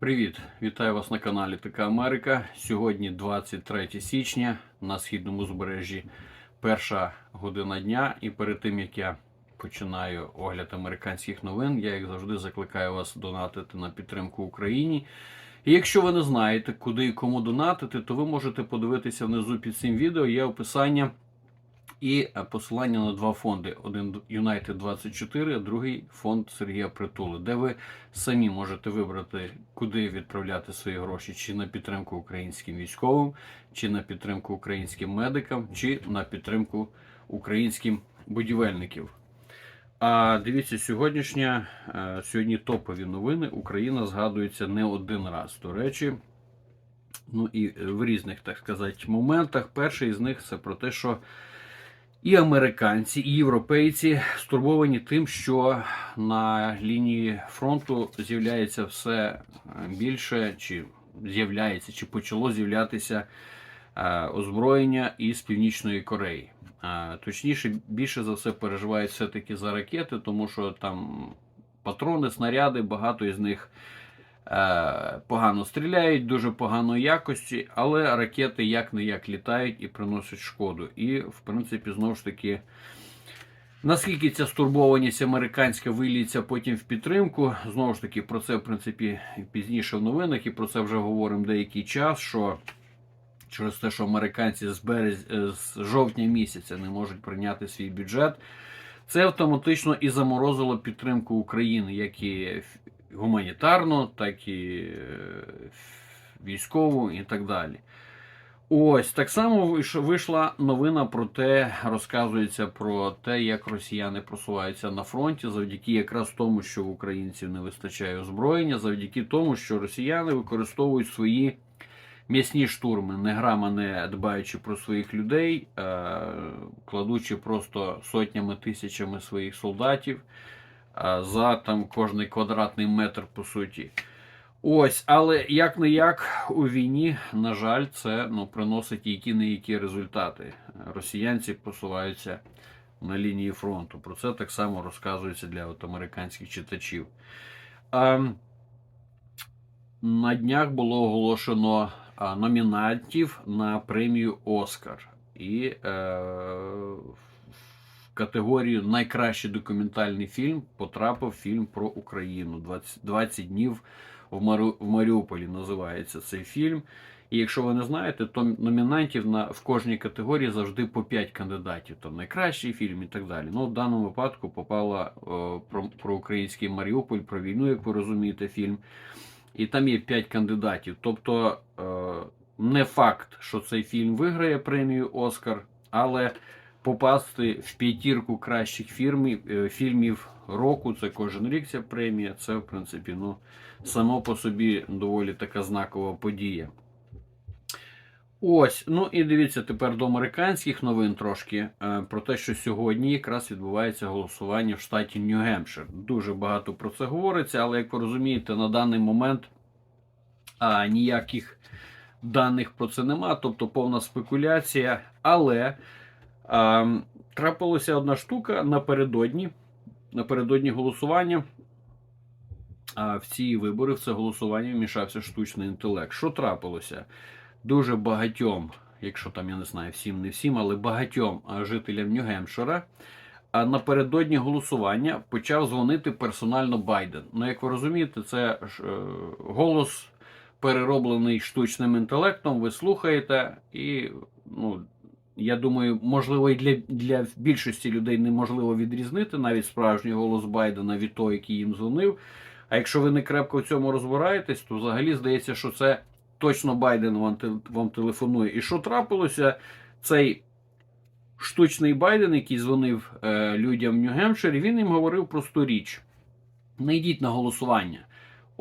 Привіт! Вітаю вас на каналі Така Америка. Сьогодні 23 січня на східному збережжі перша година дня. І перед тим як я починаю огляд американських новин, я як завжди закликаю вас донатити на підтримку Україні. І якщо ви не знаєте, куди і кому донатити, то ви можете подивитися внизу під цим відео. Є описання і е, посилання на два фонди: один United 24, а другий фонд Сергія Притули, де ви самі можете вибрати, куди відправляти свої гроші, чи на підтримку українським військовим, чи на підтримку українським медикам, чи на підтримку українським будівельників. А дивіться, сьогоднішня е, сьогодні топові новини. Україна згадується не один раз. До речі, ну і в різних, так сказати, моментах. Перший з них це про те, що і американці, і європейці стурбовані тим, що на лінії фронту з'являється все більше, чи з'являється, чи почало з'являтися е, озброєння із Північної Кореї. Е, Точніше, більше за все переживають все-таки за ракети, тому що там патрони, снаряди, багато із них е, погано стріляють, дуже поганої якості, але ракети як не як літають і приносять шкоду. І, в принципі, знову ж таки. Наскільки ця стурбованість американська виліться потім в підтримку, знову ж таки, про це в принципі пізніше в новинах, і про це вже говоримо деякий час. Що через те, що американці з берез... з жовтня місяця не можуть прийняти свій бюджет, це автоматично і заморозило підтримку України, як і гуманітарну, так і е, військову, і так далі. Ось так само вийшла новина про те, розказується про те, як росіяни просуваються на фронті, завдяки якраз тому, що в українців не вистачає озброєння, завдяки тому, що росіяни використовують свої м'ясні штурми, не грама не дбаючи про своїх людей, кладучи просто сотнями тисячами своїх солдатів за там кожний квадратний метр, по суті. Ось, але як не як у війні, на жаль, це ну, приносить які не які результати. Росіянці посуваються на лінії фронту. Про це так само розказується для от, американських читачів. А, на днях було оголошено номінантів на премію Оскар. І е, категорію найкращий документальний фільм потрапив фільм про Україну 20, 20 днів в, Мару, в Маріуполі називається цей фільм. І якщо ви не знаєте, то номінантів на, в кожній категорії завжди по 5 кандидатів. Там найкращий фільм і так далі. Ну, в даному випадку попала о, про, про український Маріуполь, про війну, як ви розумієте, фільм. І там є 5 кандидатів. Тобто е, не факт, що цей фільм виграє премію Оскар, але попасти в п'ятірку кращих фільмів, е, фільмів року, це кожен рік ця премія, це, в принципі, ну, само по собі доволі така знакова подія. Ось, ну і дивіться тепер до американських новин трошки е, про те, що сьогодні якраз відбувається голосування в штаті Нью-Гемпшир. Дуже багато про це говориться, але як ви розумієте, на даний момент а, ніяких даних про це нема, тобто повна спекуляція. Але трапилася одна штука напередодні, напередодні голосування. А в ці вибори, в це голосування вмішався штучний інтелект. Що трапилося? Дуже багатьом, якщо там я не знаю, всім не всім, але багатьом жителям Нью-Гемпшира напередодні голосування почав дзвонити персонально Байден. Ну, як ви розумієте, це ж, е, голос перероблений штучним інтелектом. Ви слухаєте, і ну, я думаю, можливо, і для, для більшості людей неможливо відрізнити навіть справжній голос Байдена від того, який їм дзвонив. А якщо ви не крепко в цьому розбираєтесь, то взагалі здається, що це точно Байден вам, вам телефонує. І що трапилося? Цей штучний Байден, який дзвонив е, людям в Нью-Гемпширі, він їм говорив просту річ: не йдіть на голосування.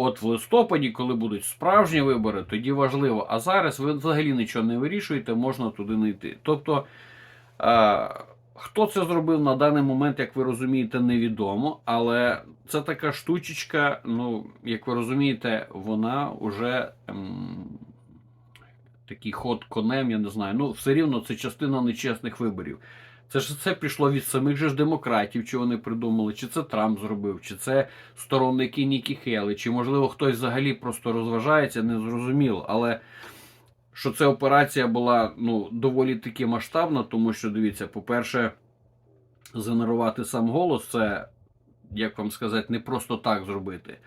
От в листопаді, коли будуть справжні вибори, тоді важливо. А зараз ви взагалі нічого не вирішуєте, можна туди не йти. Тобто, е, хто це зробив на даний момент, як ви розумієте, невідомо. Але це така штучечка, ну, як ви розумієте, вона вже ем, такий ход конем, я не знаю. Ну, все рівно це частина нечесних виборів. Це ж це пішло від самих же ж демократів, чи вони придумали, чи це Трамп зробив, чи це сторонники Нікі Хейли, чи можливо хтось взагалі просто розважається, не зрозуміло. Але що ця операція була ну, доволі таки масштабна, тому що дивіться, по-перше, згенерувати сам голос, це, як вам сказати, не просто так зробити.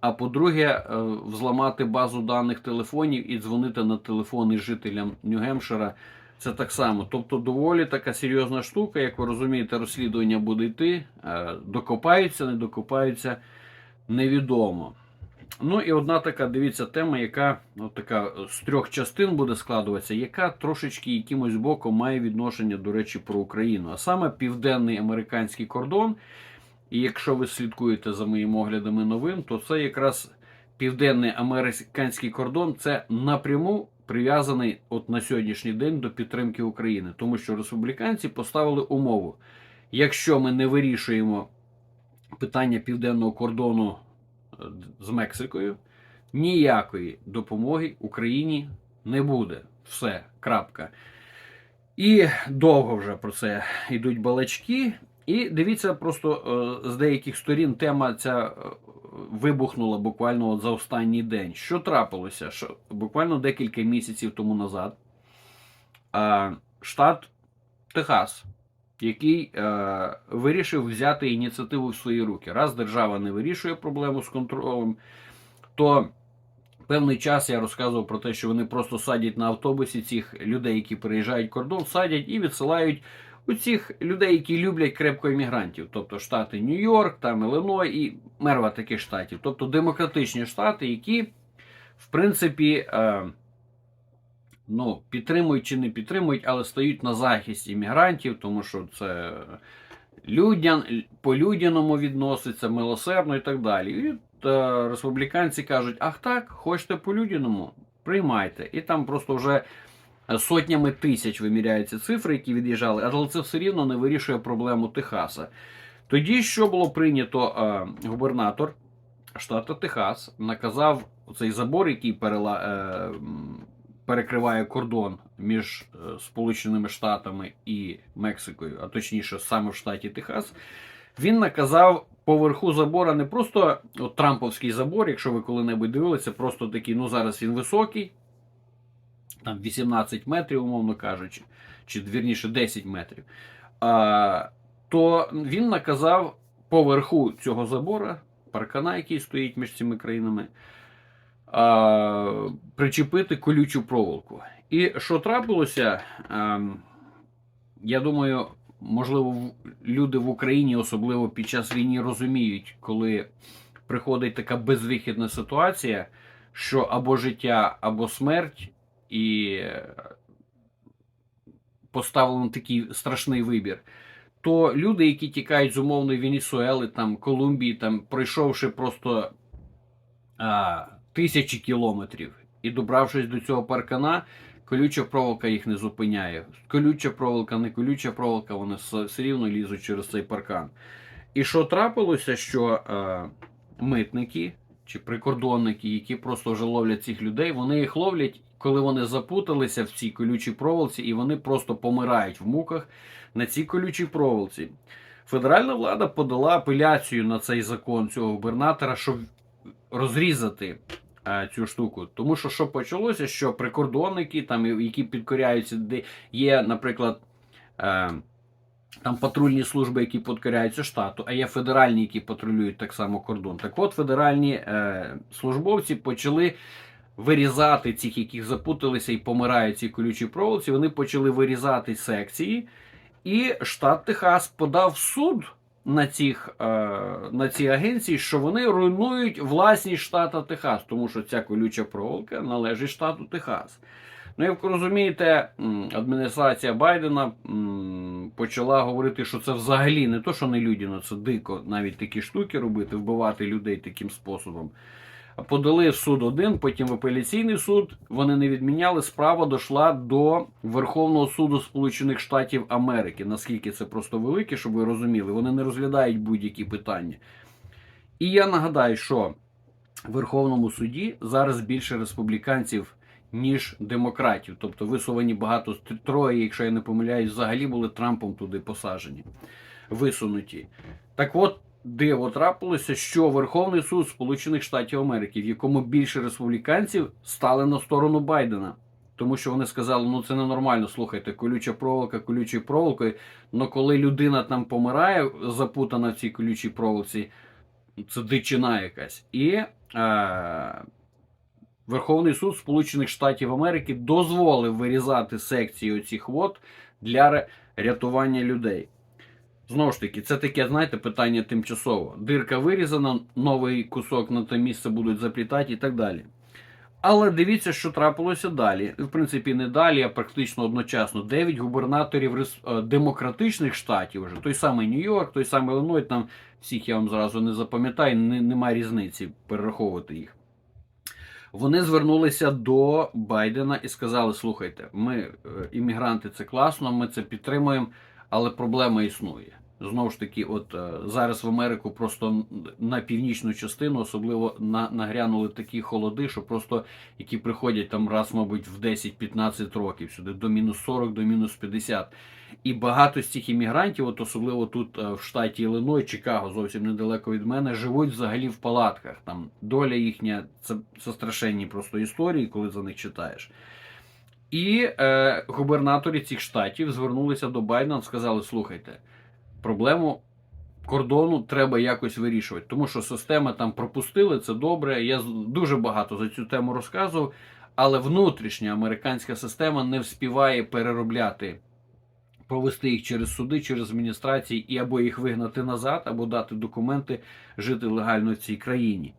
А по-друге, е, взламати базу даних телефонів і дзвонити на телефони жителям Нью-Гемпшира це так само. Тобто, доволі така серйозна штука, як ви розумієте, розслідування буде йти. Е, Докопаються, не докопаються, невідомо. Ну і одна така, дивіться, тема, яка от така з трьох частин буде складуватися, яка трошечки якимось боком має відношення, до речі, про Україну. А саме південний американський кордон. І якщо ви слідкуєте за моїми оглядами новин, то це якраз південний американський кордон це напряму прив'язаний от на сьогоднішній день до підтримки України, тому що республіканці поставили умову: якщо ми не вирішуємо питання південного кордону е, з Мексикою, ніякої допомоги Україні не буде. Все, крапка. І довго вже про це йдуть балачки. І дивіться, просто е, з деяких сторін тема ця е, вибухнула буквально от за останній день. Що трапилося? Що буквально декілька місяців тому назад штат Техас, який е, вирішив взяти ініціативу в свої руки. Раз держава не вирішує проблему з контролем, то певний час я розказував про те, що вони просто садять на автобусі цих людей, які переїжджають кордон, садять і відсилають у цих людей, які люблять крепко іммігрантів, тобто штати Нью-Йорк, там Іллиной і мерва таких штатів, тобто демократичні штати, які, в принципі, е, ну, підтримують чи не підтримують, але стають на захист іммігрантів, тому що це людян, по-людяному відноситься, милосердно і так далі. І е, республіканці кажуть: ах так, хочете по-людяному? Приймайте. І там просто вже сотнями тисяч виміряються цифри, які від'їжджали, але це все рівно не вирішує проблему Техаса. Тоді, що було прийнято, е, губернатор штату Техас наказав цей забор, який перела, е, перекриває кордон між е, Сполученими Штатами і Мексикою, а точніше, саме в штаті Техас. Він наказав поверху забора не просто от, Трамповський забор, якщо ви коли-небудь дивилися, просто такий, ну зараз він високий, там 18 метрів, умовно кажучи, чи вірніше 10 метрів. А, то він наказав поверху цього забора, паркана, який стоїть між цими країнами, а, причепити колючу проволоку. І що трапилося, а, я думаю, можливо, люди в Україні, особливо під час війни, розуміють, коли приходить така безвихідна ситуація, що або життя, або смерть, і е, поставлено такий страшний вибір. То люди, які тікають з умовної Венесуели, там, Колумбії, там, пройшовши просто а, тисячі кілометрів і добравшись до цього паркана, колюча проволока їх не зупиняє. Колюча проволока, не колюча проволока, вони все рівно лізуть через цей паркан. І що трапилося, що е, митники чи прикордонники, які просто вже ловлять цих людей, вони їх ловлять, коли вони запуталися в цій колючій проволоці, і вони просто помирають в муках на цій колючій проволоці. Федеральна влада подала апеляцію на цей закон цього губернатора, щоб розрізати е, цю штуку. Тому що що почалося, що прикордонники, там, які підкоряються, де є, наприклад, е, там патрульні служби, які підкоряються штату, а є федеральні, які патрулюють так само кордон. Так от федеральні е, службовці почали вирізати цих, яких запуталися і помирають ці колючі проволоці. Вони почали вирізати секції, і штат Техас подав суд на цих е, на ці агенції, що вони руйнують власність штата Техас, тому що ця колюча проволока належить штату Техас. Ну, як ви розумієте, адміністрація Байдена почала говорити, що це взагалі не то, що не людяно, це дико навіть такі штуки робити, вбивати людей таким способом. Подали в суд один, потім в апеляційний суд. Вони не відміняли. Справа дійшла до Верховного суду Сполучених Штатів Америки. Наскільки це просто велике, щоб ви розуміли, вони не розглядають будь-які питання. І я нагадаю, що в Верховному суді зараз більше республіканців, ніж демократів. Тобто висувані багато троє, якщо я не помиляюсь, взагалі були Трампом туди посаджені, висунуті. Так от. Диво трапилося, що Верховний суд Сполучених Штатів Америки, в якому більше республіканців стали на сторону Байдена. Тому що вони сказали, ну це ненормально, слухайте, колюча проволока колючою проволокою. але коли людина там помирає, запутана в цій колючій проволоці, це дичина якась. І е, Верховний суд Сполучених Штатів Америки дозволив вирізати секції оцих вод для рятування людей. Знову ж таки, це таке, знаєте, питання тимчасово. Дирка вирізана, новий кусок на те місце будуть заплітати і так далі. Але дивіться, що трапилося далі. В принципі, не далі, а практично одночасно. Дев'ять губернаторів е, демократичних штатів, вже той самий Нью-Йорк, той самий Іллиной, там всіх я вам зразу не запам'ятаю, не, немає різниці перераховувати їх. Вони звернулися до Байдена і сказали: слухайте, ми е, іммігранти, це класно, ми це підтримуємо, але проблема існує. Знову ж таки, от е, зараз в Америку просто на північну частину особливо на, нагрянули такі холоди, що просто які приходять там раз, мабуть, в 10-15 років сюди, до мінус 40, до мінус 50. І багато з цих іммігрантів, от особливо тут е, в штаті Іллиной, Чикаго, зовсім недалеко від мене, живуть взагалі в палатках. Там доля їхня це, це страшенні просто історії, коли за них читаєш. І е, губернатори цих штатів звернулися до Байдена, сказали: слухайте, проблему кордону треба якось вирішувати, тому що система там пропустили, це добре. Я дуже багато за цю тему розказував, але внутрішня американська система не вспіває переробляти, провести їх через суди, через адміністрації і або їх вигнати назад, або дати документи жити легально в цій країні.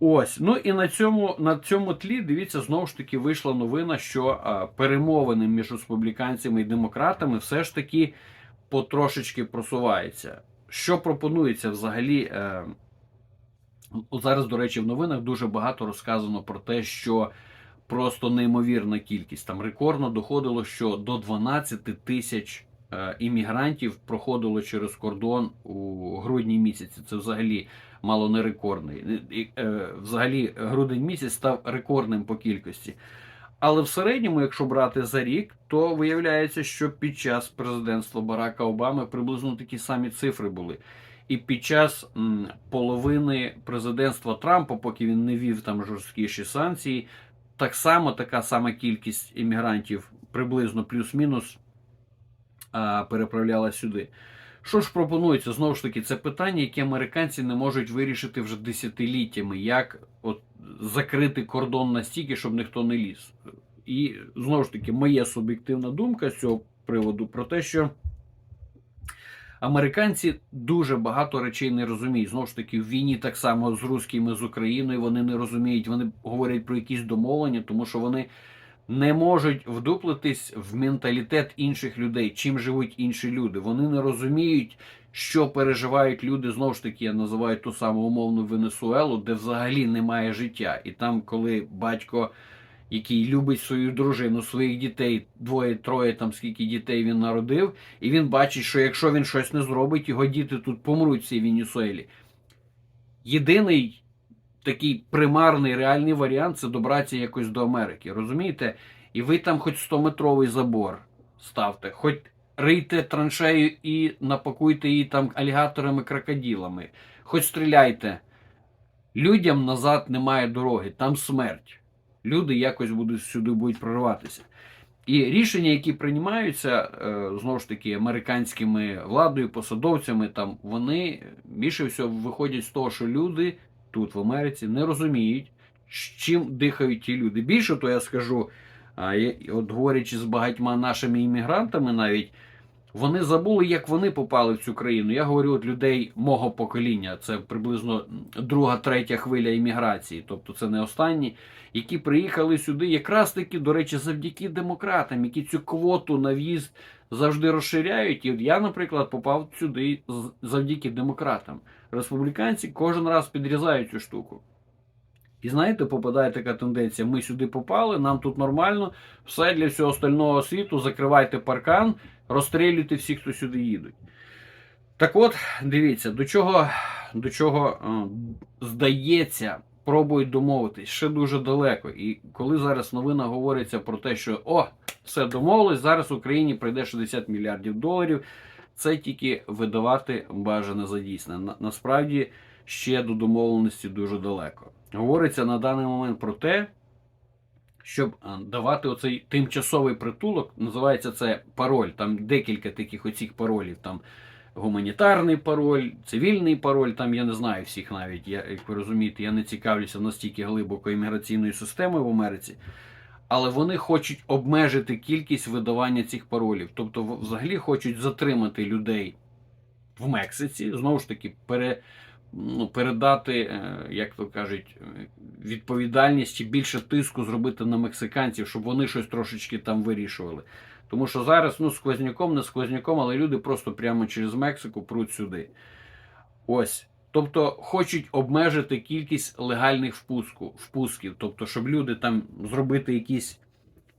Ось, ну і на цьому на цьому тлі дивіться, знову ж таки вийшла новина, що а, перемовини між республіканцями і демократами все ж таки потрошечки просувається. Що пропонується взагалі? Е, зараз, до речі, в новинах дуже багато розказано про те, що просто неймовірна кількість. Там рекордно доходило, що до 12 тисяч е, іммігрантів проходило через кордон у грудні місяці. Це взагалі мало не рекордний. Е, Взагалі, грудень місяць став рекордним по кількості. Але в середньому, якщо брати за рік, то виявляється, що під час президентства Барака Обами приблизно такі самі цифри були. І під час м, половини президентства Трампа, поки він не вів там жорсткіші санкції, так само така сама кількість іммігрантів, приблизно плюс-мінус, переправляла сюди. Що ж пропонується? Знову ж таки, це питання, яке американці не можуть вирішити вже десятиліттями, як от закрити кордон настільки, щоб ніхто не ліз. І знову ж таки, моя суб'єктивна думка з цього приводу про те, що американці дуже багато речей не розуміють. Знову ж таки, в війні так само з русскими, з Україною вони не розуміють, вони говорять про якісь домовлення, тому що вони не можуть вдуплитись в менталітет інших людей, чим живуть інші люди. Вони не розуміють, що переживають люди. Знову ж таки, я називаю ту саму умовну Венесуелу, де взагалі немає життя. І там, коли батько, який любить свою дружину, своїх дітей, двоє-троє, там скільки дітей він народив, і він бачить, що якщо він щось не зробить, його діти тут помруть в цій Венесуелі. Єдиний такий примарний реальний варіант це добратися якось до Америки. Розумієте? І ви там хоч 100-метровий забор ставте, хоч рийте траншею і напакуйте її там алігаторами, крокодилами, хоч стріляйте. Людям назад немає дороги, там смерть. Люди якось будуть сюди будуть прорватися. І рішення, які приймаються е, знову ж таки американськими владою, посадовцями, там вони більше всього виходять з того, що люди тут в Америці не розуміють, чим дихають ті люди. Більше то я скажу, от говорячи з багатьма нашими іммігрантами, навіть вони забули, як вони попали в цю країну. Я говорю от людей мого покоління, це приблизно друга, третя хвиля імміграції, тобто це не останні, які приїхали сюди, якраз таки, до речі, завдяки демократам, які цю квоту на в'їзд завжди розширяють. І от я, наприклад, попав сюди завдяки демократам. Республіканці кожен раз підрізають цю штуку. І знаєте, попадає така тенденція: ми сюди попали, нам тут нормально, все для всього остального світу, закривайте паркан, розстрілюйте всіх, хто сюди їдуть. Так от, дивіться, до чого, до чого е, здається, пробують домовитись ще дуже далеко. І коли зараз новина говориться про те, що о, все домовилось, зараз Україні прийде 60 мільярдів доларів. Це тільки видавати бажане за дійсне. Насправді ще до домовленості дуже далеко. Говориться на даний момент про те, щоб давати оцей тимчасовий притулок, називається це пароль. Там декілька таких оцих паролів. Там гуманітарний пароль, цивільний пароль, там я не знаю всіх навіть. Я, як ви розумієте, я не цікавлюся настільки глибоко імміграційною системою в Америці. Але вони хочуть обмежити кількість видавання цих паролів. Тобто, взагалі хочуть затримати людей в Мексиці, знову ж таки, пере, ну, передати, е, як то кажуть, е, відповідальність і більше тиску зробити на мексиканців, щоб вони щось трошечки там вирішували. Тому що зараз, ну, сквозняком, не сквозняком, але люди просто прямо через Мексику пруть сюди. Ось. Тобто хочуть обмежити кількість легальних впуску, впусків. Тобто, щоб люди там зробити якісь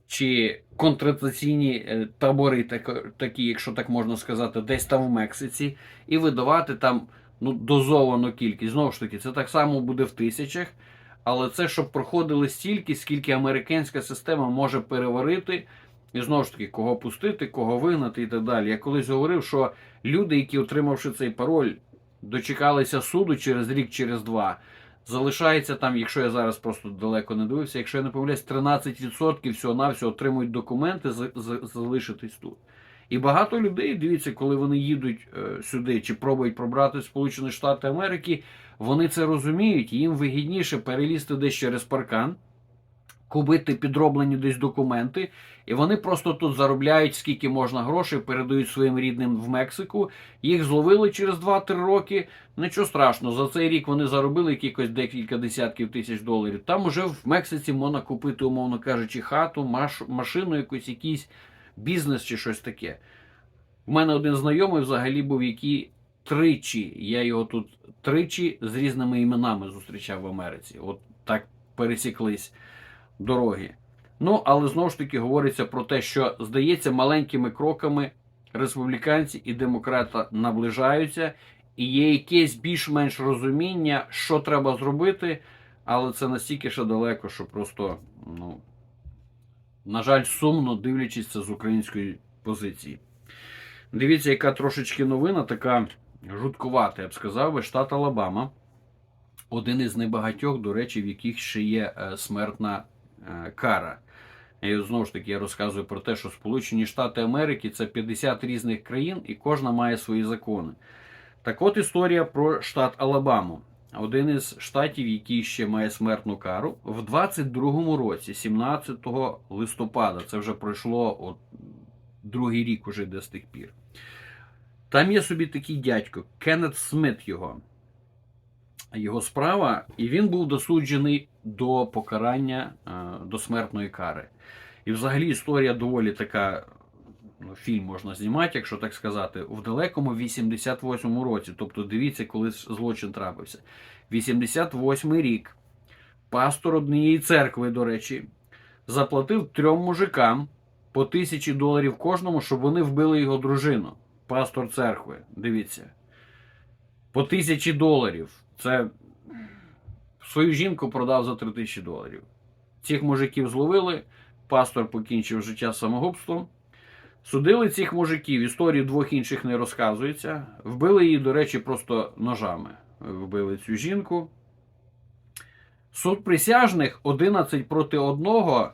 чи контраційні е, табори, так, такі, якщо так можна сказати, десь там в Мексиці, і видавати там ну, дозовану кількість. Знову ж таки, це так само буде в тисячах, але це щоб проходили стільки, скільки американська система може переварити. І знову ж таки, кого пустити, кого вигнати і так далі. Я колись говорив, що люди, які отримавши цей пароль, дочекалися суду через рік, через два. Залишається там, якщо я зараз просто далеко не дивився, якщо я не помиляюсь, 13% всього-навсього отримують документи за- за- залишитись тут. І багато людей, дивіться, коли вони їдуть е, сюди чи пробують пробрати Сполучені Штати Америки, вони це розуміють, їм вигідніше перелізти десь через паркан, купити підроблені десь документи, і вони просто тут заробляють скільки можна грошей, передають своїм рідним в Мексику. Їх зловили через 2-3 роки. Нічого страшного, за цей рік вони заробили якихось декілька десятків тисяч доларів. Там уже в Мексиці можна купити, умовно кажучи, хату, маш, машину, якусь якийсь бізнес чи щось таке. У мене один знайомий взагалі був, який тричі, я його тут тричі з різними іменами зустрічав в Америці. От так пересіклись дороги. Ну, але знову ж таки говориться про те, що здається, маленькими кроками республіканці і демократи наближаються, і є якесь більш-менш розуміння, що треба зробити, але це настільки ще далеко, що просто, ну, на жаль, сумно дивлячись це з української позиції. Дивіться, яка трошечки новина, така жуткувата, я б сказав би, штат Алабама. Один із небагатьох, до речі, в яких ще є е, смертна кара. І знову ж таки я розказую про те, що Сполучені Штати Америки це 50 різних країн, і кожна має свої закони. Так от історія про штат Алабаму. Один із штатів, який ще має смертну кару, в 22-му році, 17 листопада, це вже пройшло от, другий рік уже де з тих пір. Там є собі такий дядько, Кеннет Смит його. Його справа, і він був досуджений до покарання е, до смертної кари. І взагалі історія доволі така. Ну, фільм можна знімати, якщо так сказати, в далекому 88-му році. Тобто, дивіться, коли злочин трапився. 88-й рік. Пастор однієї церкви, до речі, заплатив трьом мужикам по тисячі доларів кожному, щоб вони вбили його дружину. Пастор церкви. Дивіться. По тисячі доларів. Це свою жінку продав за 3 тисячі доларів. Цих мужиків зловили, пастор покінчив життя самогубством. Судили цих мужиків, історії двох інших не розказується. Вбили її, до речі, просто ножами. Вбили цю жінку. Суд присяжних 11 проти 1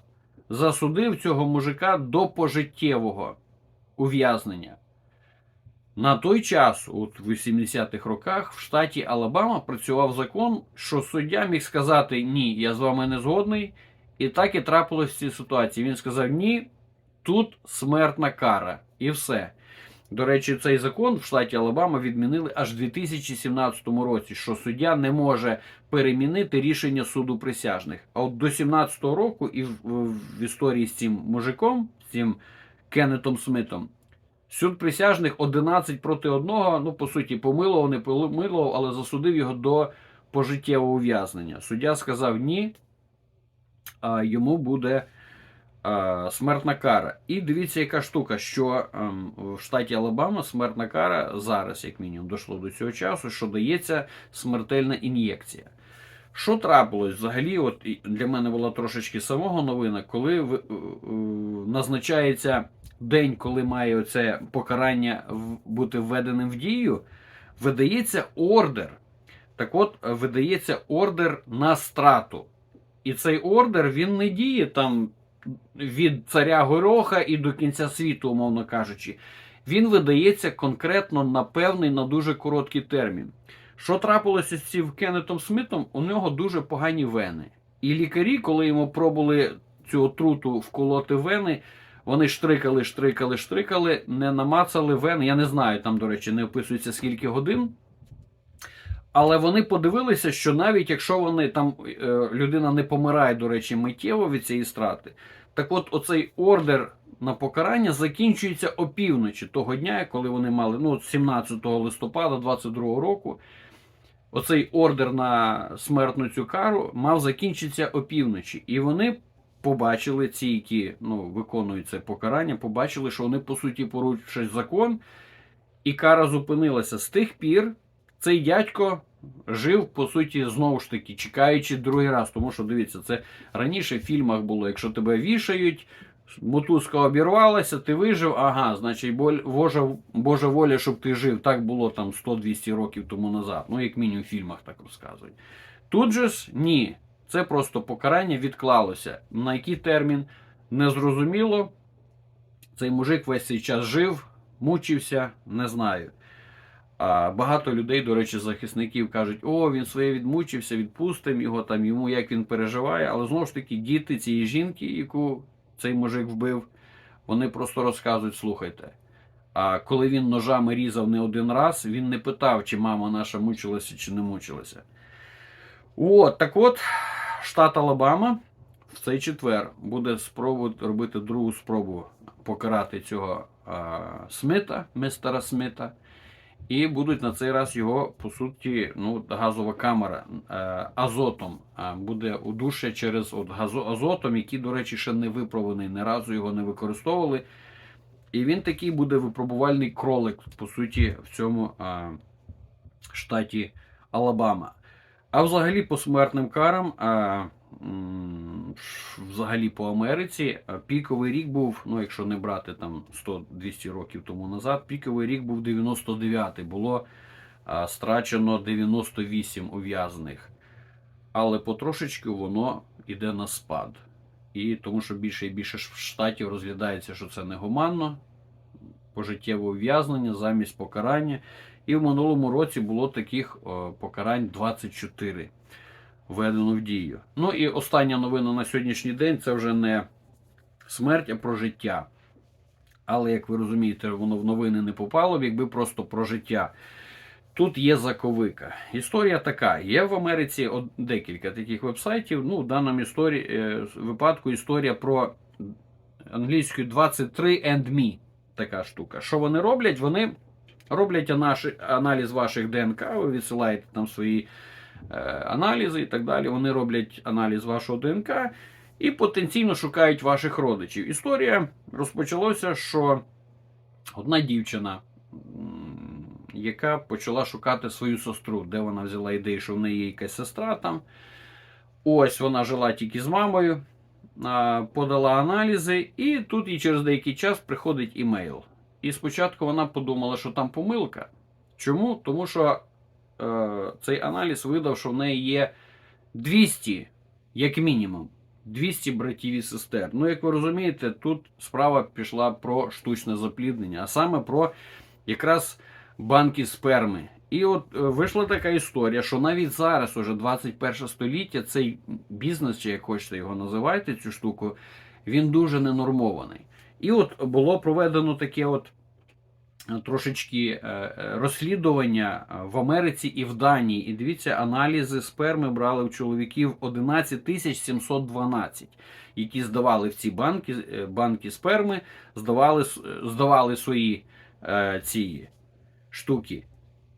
засудив цього мужика до пожиттєвого ув'язнення. На той час, от в 80-х роках, в штаті Алабама працював закон, що суддя міг сказати ні, я з вами не згодний. І так і трапилось в цій ситуації. Він сказав ні, тут смертна кара. І все. До речі, цей закон в штаті Алабама відмінили аж в 2017 році, що суддя не може перемінити рішення суду присяжних. А от до 2017 року і в, в, в історії з цим мужиком, з цим Кеннетом Смитом, суд присяжних 11 проти 1, ну, по суті, помилував, не помилував, але засудив його до пожиттєвого ув'язнення. Суддя сказав ні, а йому буде а, смертна кара. І дивіться, яка штука, що ем, в штаті Алабама смертна кара зараз, як мінімум, дійшло до цього часу, що дається смертельна ін'єкція. Що трапилось? Взагалі, от для мене була трошечки самого новина, коли е, е, назначається день, коли має оце покарання бути введеним в дію, видається ордер. Так от, е, видається ордер на страту. І цей ордер він не діє там від царя Гороха і до кінця світу, умовно кажучи. Він видається конкретно на певний, на дуже короткий термін. Що трапилося з цим Кеннетом Смітом? У нього дуже погані вени. І лікарі, коли йому пробували цю отруту вколоти вени, вони штрикали, штрикали, штрикали, не намацали вени. Я не знаю, там, до речі, не описується скільки годин. Але вони подивилися, що навіть якщо вони там е, людина не помирає, до речі, миттєво від цієї страти, так от оцей ордер на покарання закінчується опівночі того дня, коли вони мали ну, 17 листопада 22 року. Оцей ордер на смертну цю кару мав закінчитися опівночі. І вони побачили, ці, які ну, виконують це покарання, побачили, що вони по суті порушують закон, і кара зупинилася. З тих пір цей дядько жив, по суті, знову ж таки, чекаючи другий раз. Тому що дивіться, це раніше в фільмах було, якщо тебе вішають, мотузка обірвалася, ти вижив, ага, значить, Божа, Божа воля, щоб ти жив. Так було там 100-200 років тому назад. Ну, як мінімум в фільмах так розказують. Тут же ж ні. Це просто покарання відклалося. На який термін? Незрозуміло. Цей мужик весь цей час жив, мучився, не знаю. А багато людей, до речі, захисників кажуть, о, він своє відмучився, відпустимо його там, йому як він переживає. Але знову ж таки, діти цієї жінки, яку цей мужик вбив, вони просто розказують: слухайте. А коли він ножами різав не один раз, він не питав, чи мама наша мучилася, чи не мучилася. От, так от, штат Алабама в цей четвер буде спробувати робити другу спробу покарати цього а, Смита, мистера Смита. І будуть на цей раз його, по суті, ну, газова камера е, азотом е, буде удушення через от, газо, азотом, який, до речі, ще не виправлений, ні разу його не використовували. І він такий буде випробувальний кролик, по суті, в цьому е, штаті Алабама. А взагалі по смертним карам, а, взагалі по Америці, піковий рік був, ну якщо не брати там 100-200 років тому назад, піковий рік був 99-й. Було а, страчено 98 ув'язаних. Але потрошечки воно йде на спад. І тому що більше і більше штатів розглядається, що це негуманно, пожиттєве ув'язнення замість покарання. І в минулому році було таких покарань 24 введено в дію. Ну і остання новина на сьогоднішній день це вже не смерть, а про життя. Але, як ви розумієте, воно в новини не попало, якби просто про життя. Тут є заковика. Історія така: є в Америці декілька таких вебсайтів. Ну, в даному історії, е, випадку історія про англійською 23 and me. Така штука. Що вони роблять? Вони роблять аналіз ваших ДНК, ви відсилаєте там свої е, аналізи і так далі. Вони роблять аналіз вашого ДНК і потенційно шукають ваших родичів. Історія розпочалася, що одна дівчина, яка почала шукати свою сестру, де вона взяла ідею, що в неї є якась сестра там. Ось вона жила тільки з мамою, подала аналізи, і тут їй через деякий час приходить імейл. І спочатку вона подумала, що там помилка. Чому? Тому що е, цей аналіз видав, що в неї є 200, як мінімум, 200 братів і сестер. Ну, як ви розумієте, тут справа пішла про штучне запліднення, а саме про якраз банки сперми. І от е, вийшла така історія, що навіть зараз, уже 21 століття, цей бізнес, чи як хочете його називайте, цю штуку, він дуже ненормований. І от було проведено таке от е, трошечки е, е, розслідування в Америці і в Данії. І дивіться, аналізи сперми брали в чоловіків 11 тисяч 712, які здавали в ці банки, банки сперми, здавали, здавали свої ці штуки.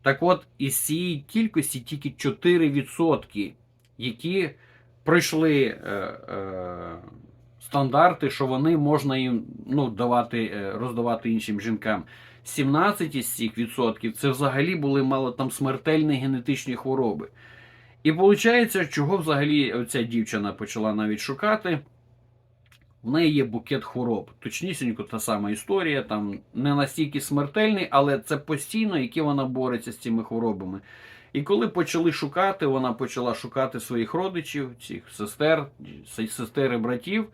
Так от, із цієї кількості тільки 4%, які пройшли стандарти, що вони можна їм ну, давати, е, роздавати іншим жінкам. 17 із цих відсотків це взагалі були мало там смертельні генетичні хвороби. І виходить, чого взагалі оця дівчина почала навіть шукати. В неї є букет хвороб. Точнісінько та сама історія, там не настільки смертельний, але це постійно, які вона бореться з цими хворобами. І коли почали шукати, вона почала шукати своїх родичів, цих сестер, се- сестер і братів.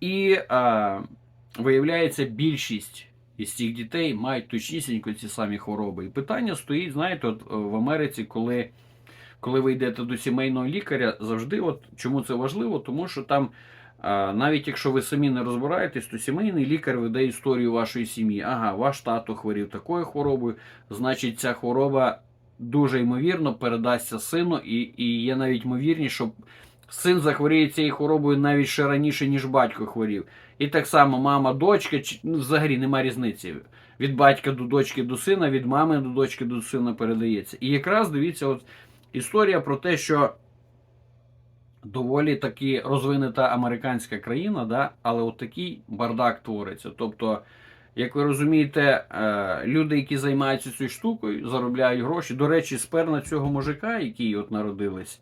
І а, виявляється, більшість із цих дітей мають точнісінько ці самі хвороби. І питання стоїть, знаєте, от е, в Америці, коли, коли ви йдете до сімейного лікаря, завжди, от чому це важливо? Тому що там, навіть якщо ви самі не розбираєтесь, то сімейний лікар веде історію вашої сім'ї. Ага, ваш тато хворів такою хворобою, значить, ця хвороба дуже ймовірно передасться сину, і, і є навіть ймовірність, що син захворіє цією хворобою навіть ще раніше, ніж батько хворів. І так само мама, дочка, ну, взагалі немає різниці. Від батька до дочки до сина, від мами до дочки до сина передається. І якраз дивіться, от історія про те, що доволі таки розвинута американська країна, да, але от такий бардак твориться. Тобто, як ви розумієте, е, люди, які займаються цією штукою, заробляють гроші. До речі, сперна цього мужика, який от народились,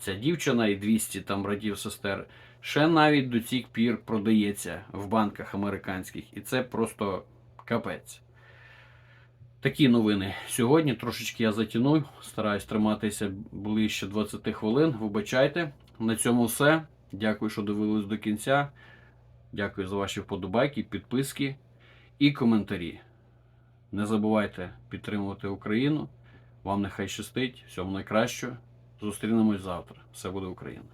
ця дівчина і 200 там братів сестер, ще навіть до цих пір продається в банках американських. І це просто капець. Такі новини. Сьогодні трошечки я затягнув, стараюсь триматися ближче 20 хвилин. Вибачайте. На цьому все. Дякую, що дивились до кінця. Дякую за ваші вподобайки, підписки і коментарі. Не забувайте підтримувати Україну. Вам нехай щастить. Всього найкращого. Зустрінемось завтра. Все буде Україна!